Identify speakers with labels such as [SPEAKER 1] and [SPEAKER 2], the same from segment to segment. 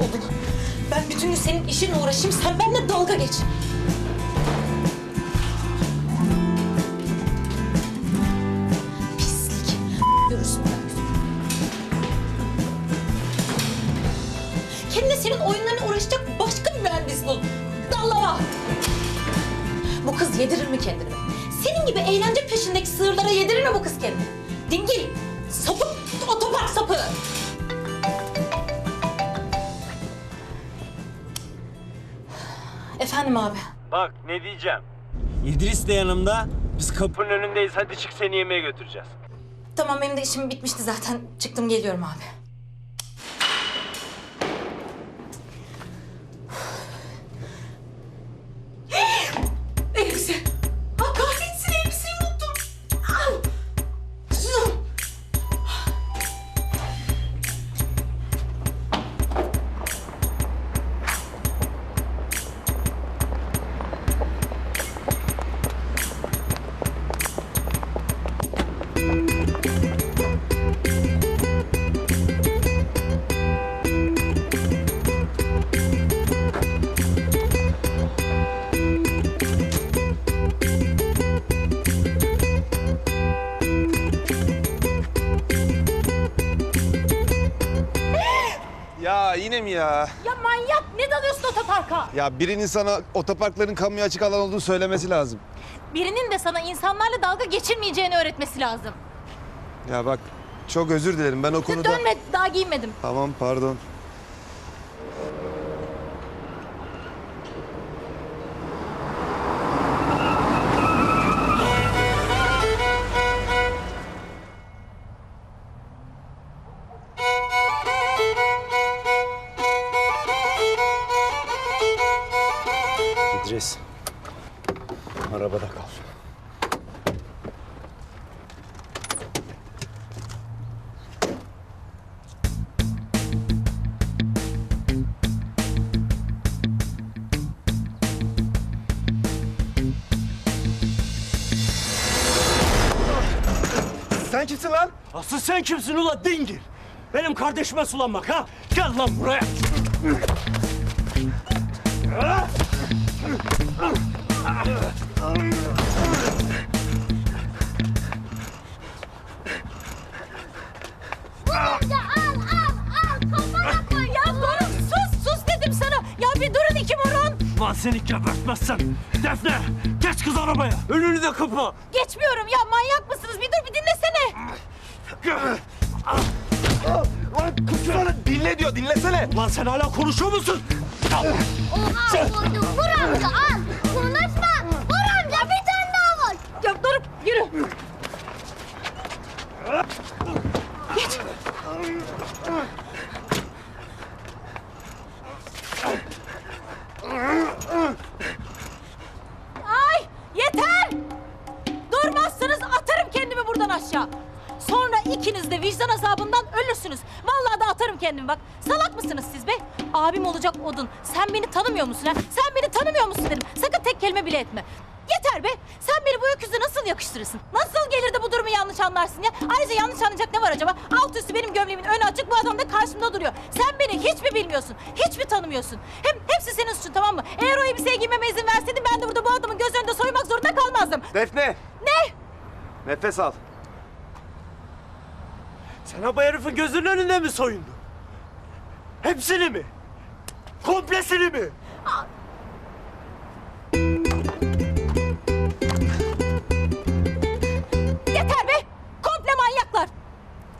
[SPEAKER 1] odun. Ben bütün gün senin işinle uğraşayım, sen benimle dalga geç. Pislik. Görürsün ben. Kendine senin oyunlarına uğraşacak başka bir mühendis bul. Dallama. Bu kız yedirir mi kendini? Senin gibi eğlence peşindeki sığırlara yedirir mi bu kız kendini? Dingil, sapık, otopark sapı. Efendim abi.
[SPEAKER 2] Bak ne diyeceğim. İdris de yanımda. Biz kapının önündeyiz. Hadi çık seni yemeğe götüreceğiz.
[SPEAKER 1] Tamam benim de işim bitmişti zaten. Çıktım geliyorum abi.
[SPEAKER 3] Ya? Ya
[SPEAKER 1] manyak ne dalıyorsun otoparka?
[SPEAKER 3] Ya birinin sana otoparkların kamuya açık alan olduğunu söylemesi lazım.
[SPEAKER 1] Birinin de sana insanlarla dalga geçirmeyeceğini öğretmesi lazım.
[SPEAKER 3] Ya bak çok özür dilerim ben o konuda...
[SPEAKER 1] Dönme daha giyinmedim.
[SPEAKER 3] Tamam pardon. Sen kimsin lan?
[SPEAKER 2] Asıl sen kimsin ula dingil? Benim kardeşime sulanmak ha? Gel lan buraya.
[SPEAKER 1] Ya durun sus sus dedim sana. Ya bir durun iki morun.
[SPEAKER 2] Lan seni gebertmezsem. Defne geç kız arabaya. Önünü de kapa.
[SPEAKER 1] Geçmiyorum ya manyak mısınız? Bir.
[SPEAKER 3] Lan kutsana dinle diyor dinlesene.
[SPEAKER 2] Lan sen hala konuşuyor musun?
[SPEAKER 4] Oha vurdu. Vur amca al. Konuşma. Vur amca bir tane daha vur.
[SPEAKER 1] Ya dur yürü. Ay bak. Salak mısınız siz be? Abim olacak odun. Sen beni tanımıyor musun ha? Sen beni tanımıyor musun dedim. Sakın tek kelime bile etme. Yeter be. Sen beni bu öküze nasıl yakıştırırsın? Nasıl gelir de bu durumu yanlış anlarsın ya? Ayrıca yanlış anlayacak ne var acaba? Alt üstü benim gömleğimin önü açık bu adam da karşımda duruyor. Sen beni hiç mi bilmiyorsun? Hiç mi tanımıyorsun? Hem hepsi senin suçun tamam mı? Eğer o elbiseyi giymeme izin verseydin ben de burada bu adamın göz önünde soymak zorunda kalmazdım.
[SPEAKER 3] Defne
[SPEAKER 1] Ne?
[SPEAKER 3] nefes al.
[SPEAKER 2] Sen o herifin gözünün önünde mi soyundun? Hepsini mi? Komplesini mi?
[SPEAKER 1] Yeter be! Komple manyaklar!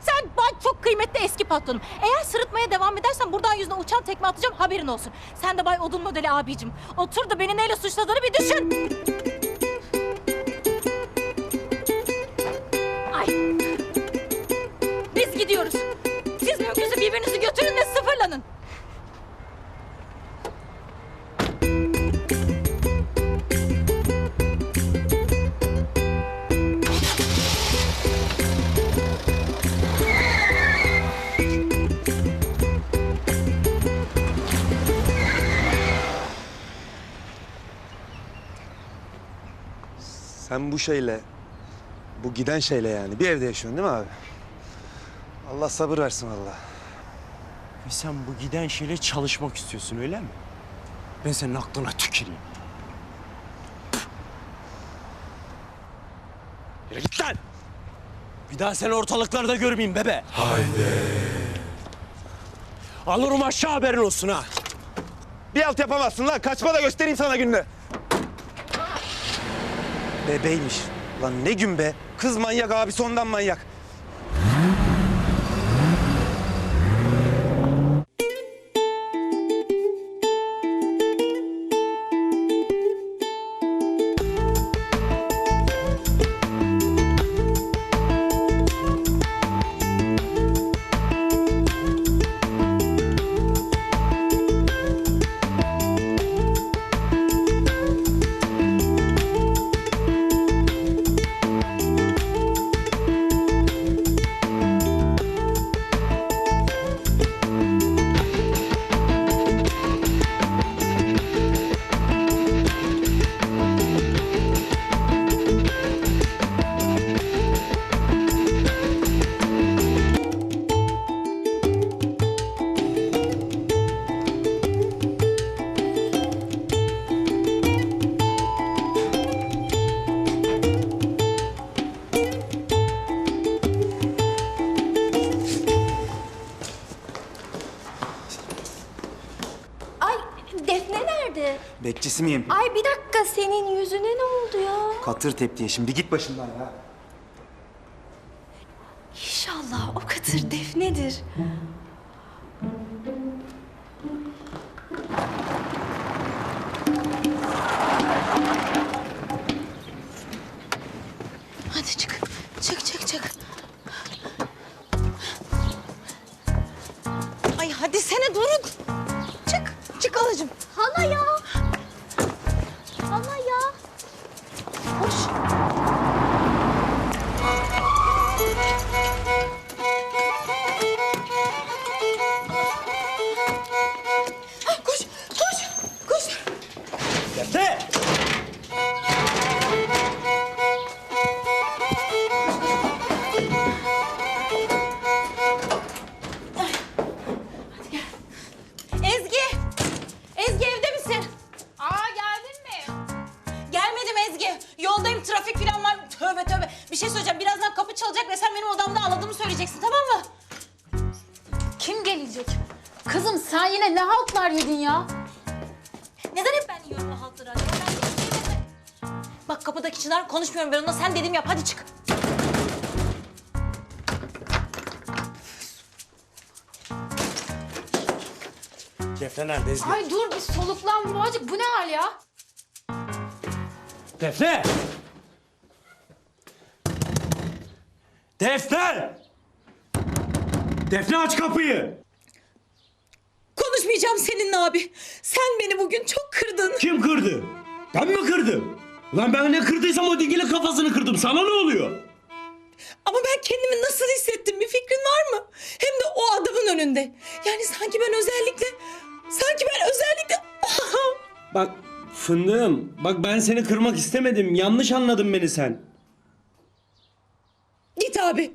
[SPEAKER 1] Sen ben çok kıymetli eski patronum. Eğer sırıtmaya devam edersen buradan yüzüne uçan tekme atacağım haberin olsun. Sen de bay odun modeli abicim. Otur da beni neyle suçladığını bir düşün.
[SPEAKER 3] Sen bu şeyle, bu giden şeyle yani bir evde yaşıyorsun değil mi abi? Allah sabır versin valla.
[SPEAKER 2] Ve sen bu giden şeyle çalışmak istiyorsun öyle mi? Ben senin aklına tüküreyim. Yürü git lan! Bir daha seni ortalıklarda görmeyeyim bebe. Haydi. Alırım aşağı haberin olsun ha.
[SPEAKER 3] Bir alt yapamazsın lan. Kaçma da göstereyim sana gününü. Bebeymiş. Lan ne gün be. Kız manyak abisi ondan manyak.
[SPEAKER 5] Nerede?
[SPEAKER 6] Bekçisi miyim?
[SPEAKER 5] Ay bir dakika senin yüzüne ne oldu ya?
[SPEAKER 6] Katır teptiye şimdi git başımdan ya.
[SPEAKER 5] İnşallah o katır Defne'dir.
[SPEAKER 1] Hadi çık. Çık çık çık. Ay hadi sene durun. Çık. Çık alacım.
[SPEAKER 4] Hala
[SPEAKER 1] konuşmuyorum ben onunla. Sen dedim yap. Hadi çık.
[SPEAKER 2] Defne nerede Ezgi?
[SPEAKER 7] Ay dur bir soluklan Boğacık bu ne hal ya?
[SPEAKER 2] Defne! Defne! Defne aç kapıyı!
[SPEAKER 1] Konuşmayacağım seninle abi. Sen beni bugün çok kırdın.
[SPEAKER 2] Kim kırdı? Ben mi kırdım? Lan ben ne kırdıysam o dingilin kafasını kırdım. Sana ne oluyor?
[SPEAKER 1] Ama ben kendimi nasıl hissettim bir fikrin var mı? Hem de o adamın önünde. Yani sanki ben özellikle... Sanki ben özellikle...
[SPEAKER 2] Bak fındığım, bak ben seni kırmak istemedim. Yanlış anladın beni sen.
[SPEAKER 1] Git abi.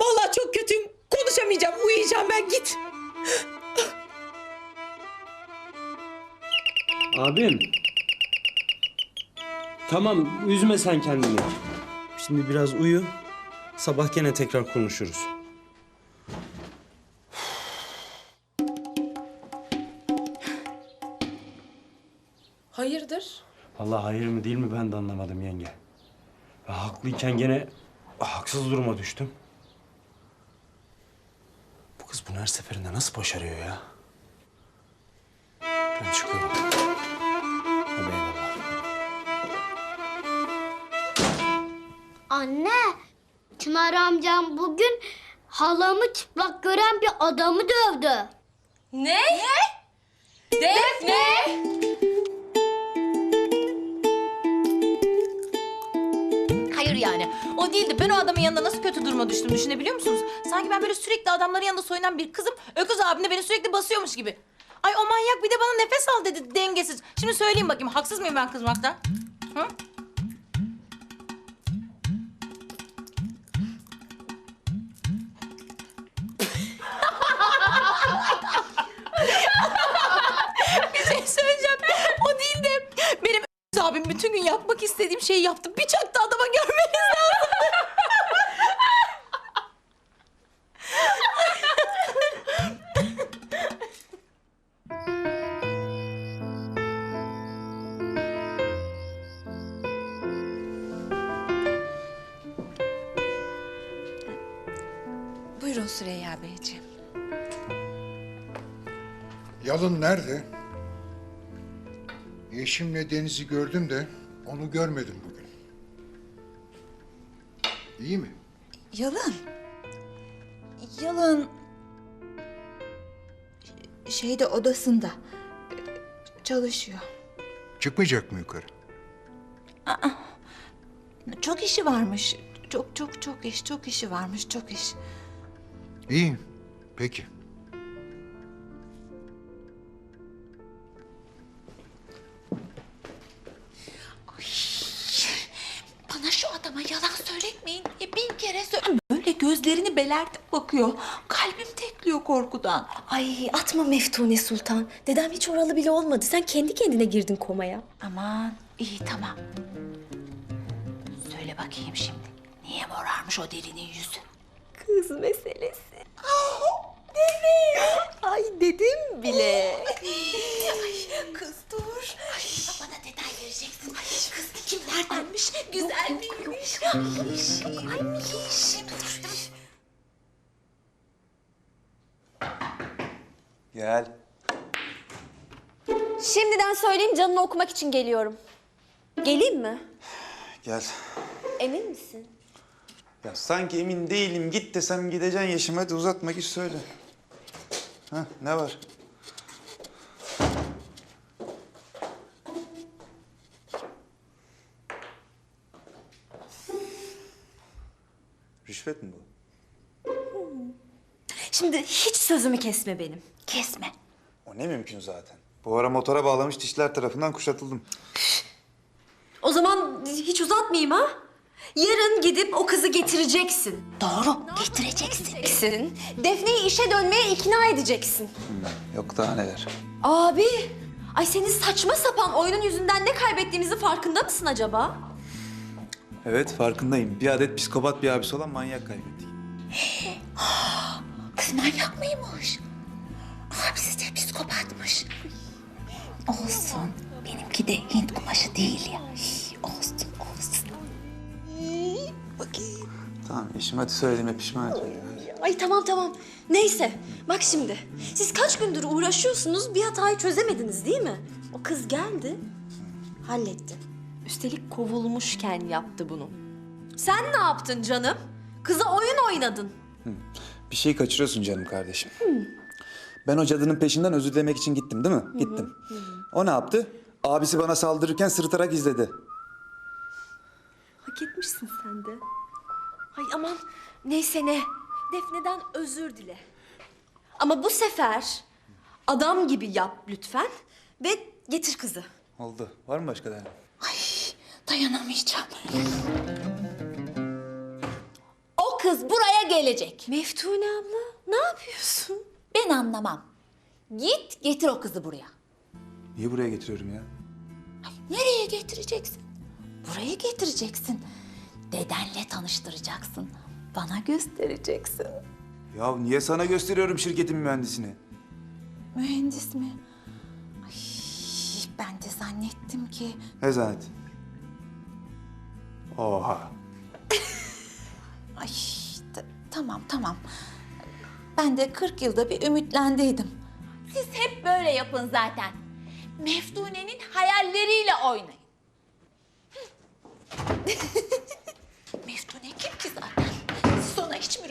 [SPEAKER 1] Vallahi çok kötüyüm. Konuşamayacağım. Uyuyacağım ben. Git.
[SPEAKER 2] Abim. Tamam, üzme sen kendini. Şimdi biraz uyu. Sabah gene tekrar konuşuruz.
[SPEAKER 7] Hayırdır?
[SPEAKER 2] Vallahi hayır mı değil mi ben de anlamadım yenge. Ve haklıyken gene haksız duruma düştüm. Bu kız bunu her seferinde nasıl başarıyor ya? Ben çıkıyorum.
[SPEAKER 4] Çınar amcam bugün halamı çıplak gören bir adamı dövdü.
[SPEAKER 1] Ne? Defne! Hayır yani. O değildi. Ben o adamın yanında nasıl kötü duruma düştüm düşünebiliyor musunuz? Sanki ben böyle sürekli adamların yanında soyunan bir kızım. Öküz abim de beni sürekli basıyormuş gibi. Ay o manyak bir de bana nefes al dedi dengesiz. Şimdi söyleyeyim bakayım haksız mıyım ben kızmakta? Hı?
[SPEAKER 5] Bütün gün yapmak istediğim şeyi yaptım. Bir çaktı adama görmeniz lazım. Buyurun Süreyya Beyciğim.
[SPEAKER 8] Yalın nerede? Yeşim'le Deniz'i gördüm de onu görmedim bugün. İyi mi?
[SPEAKER 5] Yalın. Yalın. Şeyde odasında. Çalışıyor.
[SPEAKER 8] Çıkmayacak mı yukarı?
[SPEAKER 5] Çok işi varmış. Çok çok çok iş, çok işi varmış, çok iş.
[SPEAKER 8] İyi. Peki.
[SPEAKER 5] Böyle gözlerini belertip bakıyor. Kalbim tekliyor korkudan.
[SPEAKER 9] Ay atma Meftune Sultan. Dedem hiç oralı bile olmadı. Sen kendi kendine girdin komaya.
[SPEAKER 5] Aman iyi tamam. Söyle bakayım şimdi. Niye morarmış o derinin yüzü?
[SPEAKER 9] Kız meselesi. Ay dedim bile.
[SPEAKER 5] Kız dur. bana detay vereceksin. kız kimlerdenmiş? Güzel miymiş? Ay, Ay, dur.
[SPEAKER 6] Gel.
[SPEAKER 9] Şimdiden söyleyeyim canını okumak için geliyorum. Geleyim mi?
[SPEAKER 6] Gel.
[SPEAKER 9] Emin misin?
[SPEAKER 6] Ya sanki emin değilim. Git desem gideceksin Yeşim. Hadi uzatma git söyle. Ha ne var? Rüşvet mi bu?
[SPEAKER 9] Şimdi hiç sözümü kesme benim.
[SPEAKER 5] Kesme.
[SPEAKER 6] O ne mümkün zaten. Bu ara motora bağlamış dişler tarafından kuşatıldım.
[SPEAKER 9] O zaman hiç uzatmayayım ha. Yarın gidip o kızı getireceksin.
[SPEAKER 5] Doğru getireceksin.
[SPEAKER 9] Getireceksin. Defne'yi işe dönmeye ikna edeceksin.
[SPEAKER 6] Yok daha neler.
[SPEAKER 9] Abi, ay senin saçma sapan oyunun yüzünden ne kaybettiğimizin farkında mısın acaba?
[SPEAKER 6] Evet farkındayım. Bir adet psikopat bir abisi olan manyak kaybettik.
[SPEAKER 5] Kız manyak mıymış? Abisi de psikopatmış. Olsun. Benimki de Hint kumaşı değil ya. Olsun, olsun. Bakayım.
[SPEAKER 6] Tamam Yeşim hadi söylediğime pişman etme.
[SPEAKER 9] Ay tamam tamam. Neyse, bak şimdi. Siz kaç gündür uğraşıyorsunuz, bir hatayı çözemediniz değil mi? O kız geldi, halletti. Üstelik kovulmuşken yaptı bunu. Sen ne yaptın canım? Kıza oyun oynadın.
[SPEAKER 6] Bir şey kaçırıyorsun canım kardeşim. Ben o cadının peşinden özür dilemek için gittim değil mi? Gittim. O ne yaptı? Abisi bana saldırırken sırıtarak izledi.
[SPEAKER 9] Hak etmişsin sen de. Ay aman neyse ne. Defne'den özür dile. Ama bu sefer adam gibi yap lütfen ve getir kızı.
[SPEAKER 6] Oldu. Var mı başka derdin?
[SPEAKER 5] Ay dayanamayacağım.
[SPEAKER 7] O kız buraya gelecek.
[SPEAKER 9] Meftune abla ne yapıyorsun?
[SPEAKER 7] Ben anlamam. Git getir o kızı buraya.
[SPEAKER 6] Niye buraya getiriyorum ya?
[SPEAKER 7] Nereye getireceksin? Buraya getireceksin. Dedenle tanıştıracaksın. Bana göstereceksin.
[SPEAKER 6] Ya niye sana gösteriyorum şirketin mühendisini?
[SPEAKER 7] Mühendis mi? Ay, ben de zannettim ki
[SPEAKER 6] Ne zannet? Oha.
[SPEAKER 7] Ay tamam tamam. Ben de 40 yılda bir ümitlendiydim. Siz hep böyle yapın zaten. Meftune'nin hayalleriyle oynayın. Meftune kim ki zaten? Siz ona hiç mi